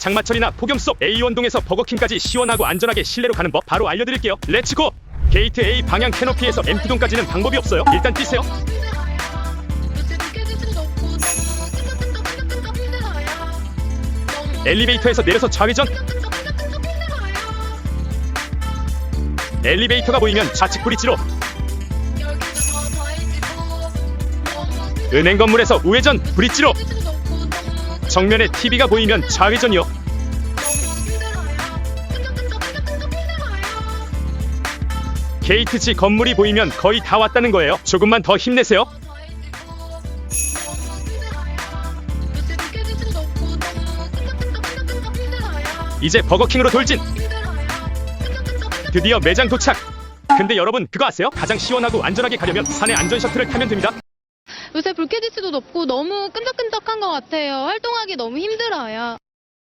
장마철이나 폭염 속 A 원동에서 버거킹까지 시원하고 안전하게 실내로 가는 법 바로 알려드릴게요. 렛츠고! 게이트 A 방향 캐노피에서 M투동까지는 방법이 없어요. 일단 뛰세요. 엘리베이터에서 내려서 좌회전. 엘리베이터가 보이면 좌측 브릿지로 은행 건물에서 우회전 브릿지로 정면에 TV가 보이면 좌회전이요. 게이트 G 건물이 보이면 거의 다 왔다는 거예요. 조금만 더 힘내세요. 이제 버거킹으로 돌진. 드디어 매장 도착. 근데 여러분 그거 아세요? 가장 시원하고 안전하게 가려면 산에 안전 셔틀을 타면 됩니다. 요새 불쾌지수도 높고 너무 끈적끈적한 것 같아요. 활동하기 너무 힘들어요.